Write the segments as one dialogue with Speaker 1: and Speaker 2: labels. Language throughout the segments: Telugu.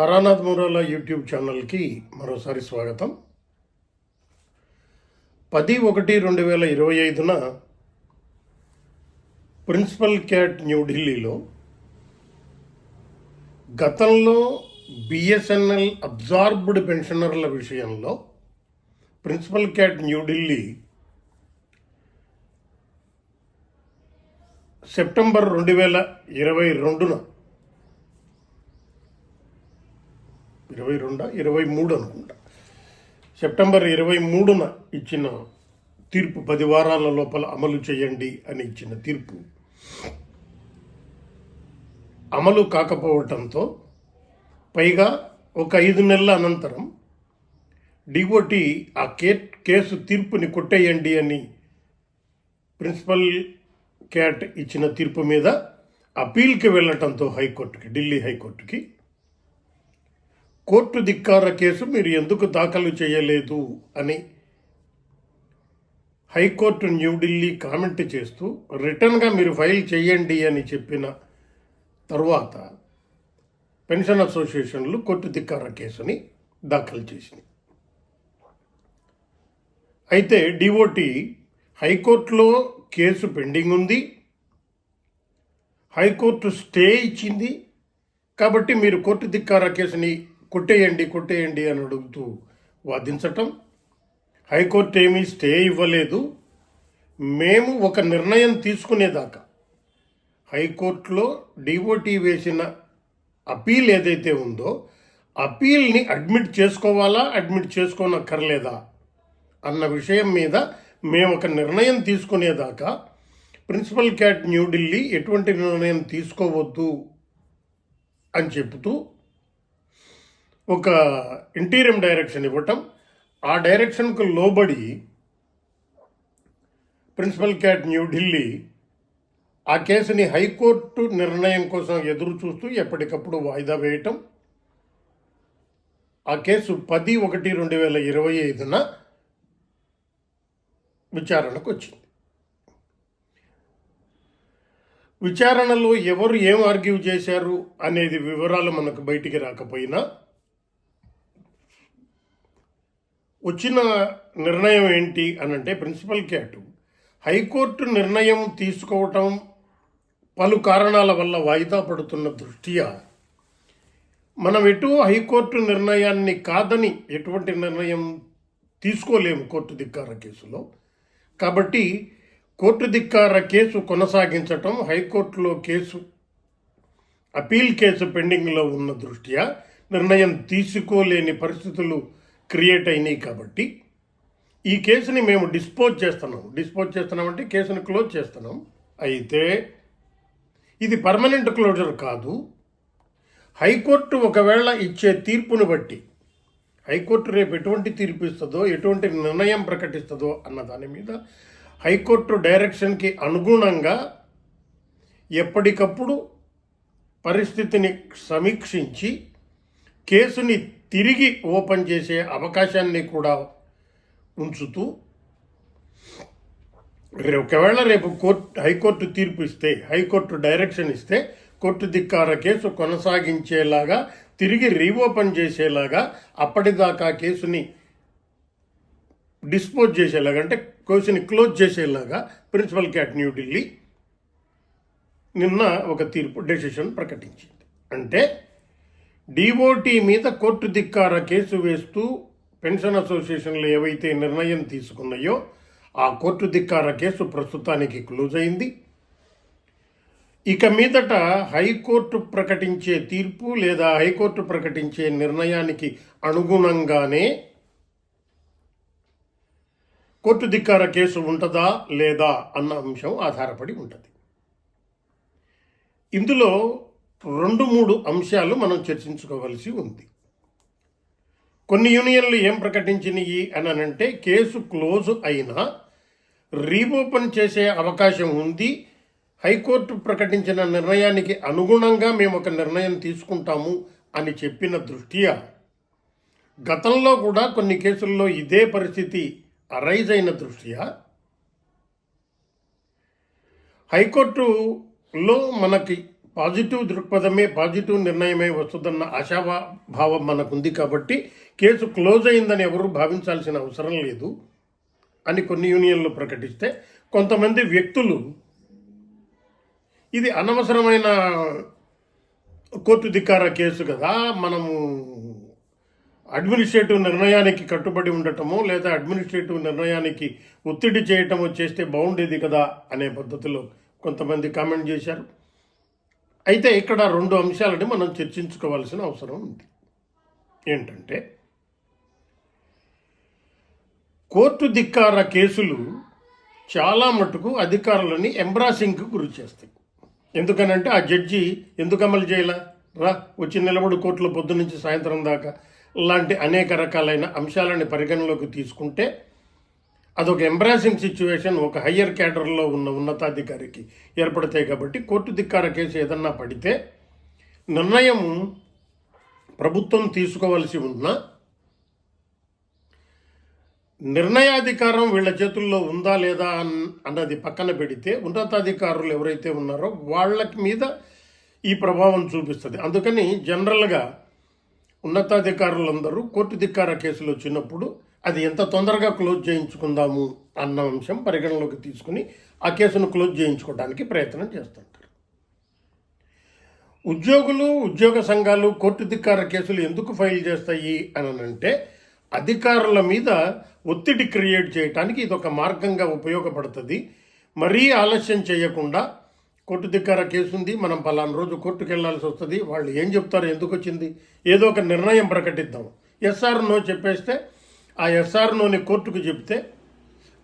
Speaker 1: తారానాథ్ మురాల యూట్యూబ్ ఛానల్కి మరోసారి స్వాగతం. పది ఒకటి రెండు వేల ఇరవై ఐదున ప్రిన్సిపల్ క్యాట్ న్యూఢిల్లీలో గతంలో బిఎస్ఎన్ఎల్ అబ్జార్బ్డ్ పెన్షనర్ల విషయంలో ప్రిన్సిపల్ క్యాట్ న్యూఢిల్లీ సెప్టెంబర్ రెండు వేల ఇరవై రెండున ఇరవై రెండా? ఇరవై మూడు అనుకుంటా సెప్టెంబర్ ఇరవై మూడున ఇచ్చిన తీర్పు పది వారాల లోపల అమలు చేయండి అని ఇచ్చిన తీర్పు. అమలు కాకపోవటంతో పైగా ఒక ఐదు నెలల అనంతరం డిఓటి ఆ కే కేసు తీర్పుని కొట్టేయండి అని ప్రిన్సిపల్ క్యాట్ ఇచ్చిన తీర్పు మీద అపీల్కి వెళ్ళటంతో హైకోర్టుకి ఢిల్లీ హైకోర్టుకి కోర్టు ధిక్కార కేసు మీరు ఎందుకు దాఖలు చేయలేదు అని హైకోర్టు న్యూఢిల్లీ కామెంట్ చేస్తూ రిటర్న్గా మీరు ఫైల్ చేయండి అని చెప్పిన తర్వాత పెన్షన్ అసోసియేషన్లు కోర్టు ధిక్కార కేసుని దాఖలు చేసింది అయితే డిఓటి హైకోర్టులో కేసు పెండింగ్ ఉంది హైకోర్టు స్టే ఇచ్చింది కాబట్టి మీరు కోర్టు ధిక్కార కేసుని కొట్టేయండి కొట్టేయండి అని అడుగుతూ వాదించటం. హైకోర్టు ఏమీ స్టే ఇవ్వలేదు. మేము ఒక నిర్ణయం తీసుకునేదాకా హైకోర్టులో డిఓటి వేసిన అపీల్ ఏదైతే ఉందో అపీల్ని అడ్మిట్ చేసుకోవాలా అడ్మిట్ చేసుకోనక్కర్లేదా అన్న విషయం మీద మేము ఒక నిర్ణయం తీసుకునేదాకా ప్రిన్సిపల్ క్యాట్ న్యూఢిల్లీ ఎటువంటి నిర్ణయం తీసుకోవద్దు అని చెబుతూ ఒక ఇంటీరియం డైరెక్షన్ ఇవ్వటం ఆ డైరెక్షన్కు లోబడి ప్రిన్సిపల్ క్యాట్ న్యూఢిల్లీ ఆ కేసుని హైకోర్టు నిర్ణయం కోసం ఎదురు చూస్తూ ఎప్పటికప్పుడు వాయిదా వేయటం. ఆ కేసు పది ఒకటి రెండు వేల ఇరవై ఐదున విచారణకు వచ్చింది. విచారణలో ఎవరు ఏం ఆర్గ్యూ చేశారు అనేది వివరాలు మనకు బయటికి రాకపోయినా వచ్చిన నిర్ణయం ఏంటి అని అంటే ప్రిన్సిపల్ క్యాట్ హైకోర్టు నిర్ణయం తీసుకోవటం పలు కారణాల వల్ల వాయిదా పడుతున్న దృష్ట్యా మనం ఎటు హైకోర్టు నిర్ణయాన్ని కాదని ఎటువంటి నిర్ణయం తీసుకోలేము కోర్టు ధిక్కార కేసులో. కాబట్టి కోర్టు ధిక్కార కేసు కొనసాగించటం హైకోర్టులో కేసు అపీల్ కేసు పెండింగ్లో ఉన్న దృష్ట్యా నిర్ణయం తీసుకోలేని పరిస్థితులు క్రియేట్ అయినాయి కాబట్టి ఈ కేసుని మేము డిస్పోజ్ చేస్తున్నాం. డిస్పోజ్ చేస్తున్నామంటే కేసుని క్లోజ్ చేస్తున్నాం. అయితే ఇది పర్మనెంట్ క్లోజర్ కాదు. హైకోర్టు ఒకవేళ ఇచ్చే తీర్పును బట్టి హైకోర్టు రేపు ఎటువంటి తీర్పు ఇస్తుందో ఎటువంటి నిర్ణయం ప్రకటిస్తుందో అన్న దాని మీద హైకోర్టు డైరెక్షన్కి అనుగుణంగా ఎప్పటికప్పుడు పరిస్థితిని సమీక్షించి కేసుని తిరిగి ఓపెన్ చేసే అవకాశాన్ని కూడా ఉంచుతూ ఒకవేళ రేపు కోర్టు హైకోర్టు తీర్పు ఇస్తే హైకోర్టు డైరెక్షన్ ఇస్తే కోర్టు ధిక్కార కేసు కొనసాగించేలాగా తిరిగి రీఓపెన్ చేసేలాగా అప్పటిదాకా కేసుని డిస్పోజ్ చేసేలాగా అంటే కేసుని క్లోజ్ చేసేలాగా ప్రిన్సిపల్ క్యాట్ న్యూఢిల్లీ నిన్న ఒక తీర్పు డెసిషన్ ప్రకటించింది. అంటే డిఓటి మీద కోర్టు ధిక్కార కేసు వేస్తూ పెన్షన్ అసోసియేషన్లు ఏవైతే నిర్ణయం తీసుకున్నాయో ఆ కోర్టు ధిక్కార కేసు ప్రస్తుతానికి క్లోజ్ అయింది. ఇక మీదట హైకోర్టు ప్రకటించే తీర్పు లేదా హైకోర్టు ప్రకటించే నిర్ణయానికి అనుగుణంగానే కోర్టు ధిక్కార కేసు ఉంటుందా లేదా అన్న అంశం ఆధారపడి ఉంటుంది. ఇందులో రెండు మూడు అంశాలు మనం చర్చించుకోవలసి ఉంది. కొన్ని యూనియన్లు ఏం ప్రకటించినవి అని అంటే కేసు క్లోజ్ అయినా రీఓపెన్ చేసే అవకాశం ఉంది. హైకోర్టు ప్రకటించిన నిర్ణయానికి అనుగుణంగా మేము ఒక నిర్ణయం తీసుకుంటాము అని చెప్పిన దృష్ట్యా గతంలో కూడా కొన్ని కేసుల్లో ఇదే పరిస్థితి అరైజ్ అయిన దృష్ట్యా హైకోర్టులో మనకి పాజిటివ్ దృక్పథమే పాజిటివ్ నిర్ణయమే వస్తుందన్న ఆశాభా భావం మనకుంది కాబట్టి కేసు క్లోజ్ అయిందని ఎవరు భావించాల్సిన అవసరం లేదు అని కొన్ని యూనియన్లు ప్రకటిస్తే కొంతమంది వ్యక్తులు ఇది అనవసరమైన కోర్టు ధిక్కార కేసు కదా మనము అడ్మినిస్ట్రేటివ్ నిర్ణయానికి కట్టుబడి ఉండటము లేదా అడ్మినిస్ట్రేటివ్ నిర్ణయానికి ఒత్తిడి చేయటము చేస్తే బాగుండేది కదా అనే పద్ధతిలో కొంతమంది కామెంట్ చేశారు. అయితే ఇక్కడ రెండు అంశాలని మనం చర్చించుకోవాల్సిన అవసరం ఉంది. ఏంటంటే కోర్టు ధిక్కార కేసులు చాలా మటుకు అధికారులని ఎంబ్రాసింగ్కి గురి చేస్తాయి. ఎందుకనంటే ఆ జడ్జి ఎందుకు అమలు చేయాల? రా వచ్చి నిలబడి కోర్టులో పొద్దు నుంచి సాయంత్రం దాకా. లాంటి అనేక రకాలైన అంశాలని పరిగణలోకి తీసుకుంటే అదొక ఎంబ్రాసింగ్ సిచ్యువేషన్ ఒక హయ్యర్ క్యాడర్లో ఉన్న ఉన్నతాధికారికి ఏర్పడతాయి కాబట్టి కోర్టు ధిక్కార కేసు ఏదన్నా పడితే నిర్ణయం ప్రభుత్వం తీసుకోవలసి ఉన్నా నిర్ణయాధికారం వీళ్ళ చేతుల్లో ఉందా లేదా అన్- అన్నది పక్కన పెడితే ఉన్నతాధికారులు ఎవరైతే ఉన్నారో వాళ్ళకి మీద ఈ ప్రభావం చూపిస్తుంది. అందుకని జనరల్గా ఉన్నతాధికారులందరూ కోర్టు ధిక్కార కేసులు వచ్చినప్పుడు అది ఎంత తొందరగా క్లోజ్ చేయించుకుందాము అన్న అంశం పరిగణలోకి తీసుకుని ఆ కేసును క్లోజ్ చేయించుకోవడానికి ప్రయత్నం చేస్తుంటారు. ఉద్యోగులు ఉద్యోగ సంఘాలు కోర్టు ధిక్కార కేసులు ఎందుకు ఫైల్ చేస్తాయి అని అంటే అధికారుల మీద ఒత్తిడి క్రియేట్ చేయడానికి ఇది ఒక మార్గంగా ఉపయోగపడుతుంది. మరీ ఆలస్యం చేయకుండా కోర్టు ధిక్కార కేసు ఉంది మనం పలానా రోజు కోర్టుకు వెళ్ళాల్సి వస్తుంది వాళ్ళు ఏం చెప్తారు ఎందుకు వచ్చింది ఏదో ఒక నిర్ణయం ప్రకటిద్దాం. ఎస్ఆర్ నో చెప్పేస్తే ఆ ఎస్ఆర్ నోని కోర్టుకు చెప్తే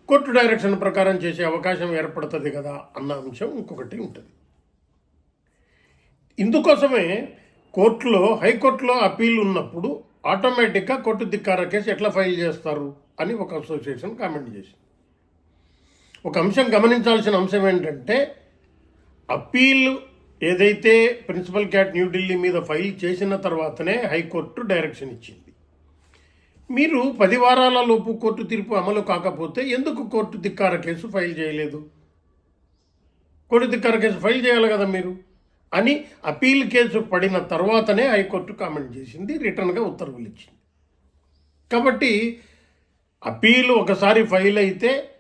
Speaker 1: కోర్టు డైరెక్షన్ ప్రకారం చేసే అవకాశం ఏర్పడుతుంది కదా అన్న అంశం ఇంకొకటి ఉంటుంది. ఇందుకోసమే కోర్టులో హైకోర్టులో అప్పీల్ ఉన్నప్పుడు ఆటోమేటిక్గా కోర్టు ధిక్కార కేసు ఎట్లా ఫైల్ చేస్తారు అని ఒక అసోసియేషన్ కామెంట్ చేసింది. ఒక అంశం గమనించాల్సిన అంశం ఏంటంటే అప్పీల్ ఏదైతే ప్రిన్సిపల్ క్యాట్ న్యూఢిల్లీ మీద ఫైల్ చేసిన తర్వాతనే హైకోర్టు డైరెక్షన్ ఇచ్చింది. మీరు పది వారాల లోపు కోర్టు తీర్పు అమలు కాకపోతే ఎందుకు కోర్టు ధిక్కార కేసు ఫైల్ చేయలేదు? కోర్టు ధిక్కార కేసు ఫైల్ చేయాలి కదా మీరు? అని అపీల్ కేసు పడిన తర్వాతనే హైకోర్టు కామెంట్ చేసింది రిటర్న్గా ఉత్తర్వులు ఇచ్చింది. కాబట్టి అపీల్ ఒకసారి ఫైల్ అయితే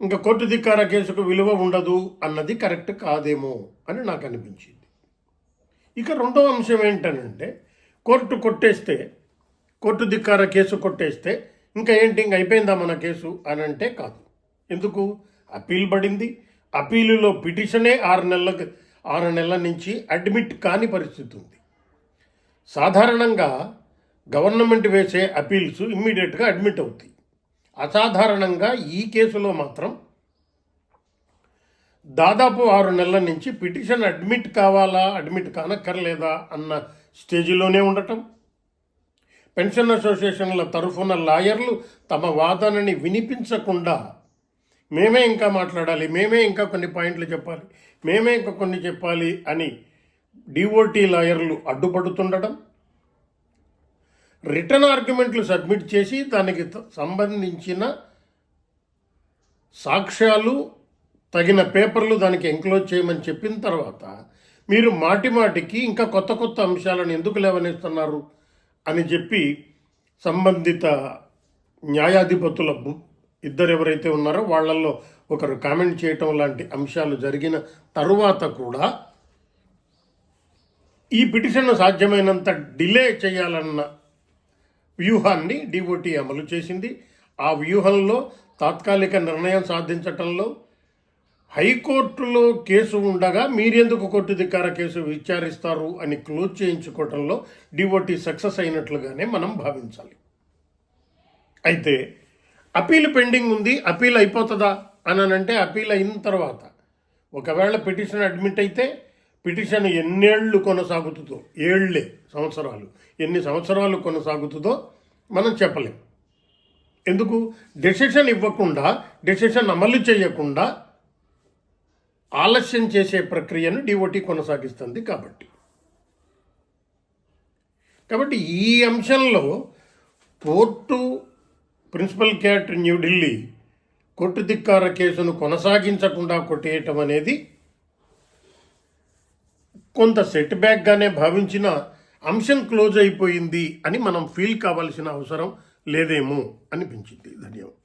Speaker 1: ఇంకా కోర్టు ధిక్కార కేసుకు విలువ ఉండదు అన్నది కరెక్ట్ కాదేమో అని నాకు అనిపించింది. ఇక రెండవ అంశం ఏంటనంటే కోర్టు కొట్టేస్తే కోర్టు ధిక్కార కేసు కొట్టేస్తే ఇంకా ఏంటి? ఇంక అయిపోయిందా మన కేసు అని అంటే కాదు. ఎందుకు? అపీల్ పడింది. అపీలులో పిటిషనే ఆరు నెలల ఆరు నెలల నుంచి అడ్మిట్ కాని పరిస్థితి ఉంది. సాధారణంగా గవర్నమెంట్ వేసే అపీల్స్ ఇమ్మీడియట్గా అడ్మిట్ అవుతాయి. అసాధారణంగా ఈ కేసులో మాత్రం దాదాపు ఆరు నెలల నుంచి పిటిషన్ అడ్మిట్ కావాలా అడ్మిట్ కానక్కర్లేదా అన్న స్టేజిలోనే ఉండటం. పెన్షన్ అసోసియేషన్ల తరఫున లాయర్లు తమ వాదనని వినిపించకుండా మేమే ఇంకా మాట్లాడాలి మేమే ఇంకా కొన్ని పాయింట్లు చెప్పాలి మేమే ఇంకా కొన్ని చెప్పాలి అని డిఓటీ లాయర్లు అడ్డుపడుతుండటం రిటర్న్ ఆర్గ్యుమెంట్లు సబ్మిట్ చేసి దానికి సంబంధించిన సాక్ష్యాలు తగిన పేపర్లు దానికి ఎంక్లోజ్ చేయమని చెప్పిన తర్వాత మీరు మాటి మాటికి ఇంకా కొత్త కొత్త అంశాలను ఎందుకు లేవనెస్తున్నారు అని చెప్పి సంబంధిత న్యాయాధిపతుల ఇద్దరు ఎవరైతే ఉన్నారో వాళ్ళల్లో ఒకరు కామెంట్ చేయటం లాంటి అంశాలు జరిగిన తరువాత కూడా ఈ పిటిషన్ సాధ్యమైనంత డిలే చేయాలన్న వ్యూహాన్ని డిఓటి అమలు చేసింది. ఆ వ్యూహంలో తాత్కాలిక నిర్ణయం సాధించటంలో హైకోర్టులో కేసు ఉండగా మీరెందుకు కోర్టు కేసు విచారిస్తారు అని క్లోజ్ చేయించుకోవటంలో డివోటీ సక్సెస్ అయినట్లుగానే మనం భావించాలి. అయితే అపీల్ పెండింగ్ ఉంది అపీల్ అయిపోతుందా అని అంటే అపీల్ అయిన తర్వాత ఒకవేళ పిటిషన్ అడ్మిట్ అయితే పిటిషన్ ఎన్నేళ్ళు కొనసాగుతుందో ఏళ్ళే సంవత్సరాలు ఎన్ని సంవత్సరాలు కొనసాగుతుందో మనం చెప్పలేం. ఎందుకు? డెసిషన్ ఇవ్వకుండా డెసిషన్ అమలు చేయకుండా ఆలస్యం చేసే ప్రక్రియను డిఓటి కొనసాగిస్తుంది కాబట్టి. కాబట్టి ఈ అంశంలో court principal CAT New Delhi court ధిక్కార కేసును కొనసాగించకుండా కొట్టేయటం అనేది కొంత సెట్ బ్యాక్గానే భావించిన అంశం క్లోజ్ అయిపోయింది అని మనం ఫీల్ కావాల్సిన అవసరం లేదేమో అనిపించింది. ధన్యవాదాలు.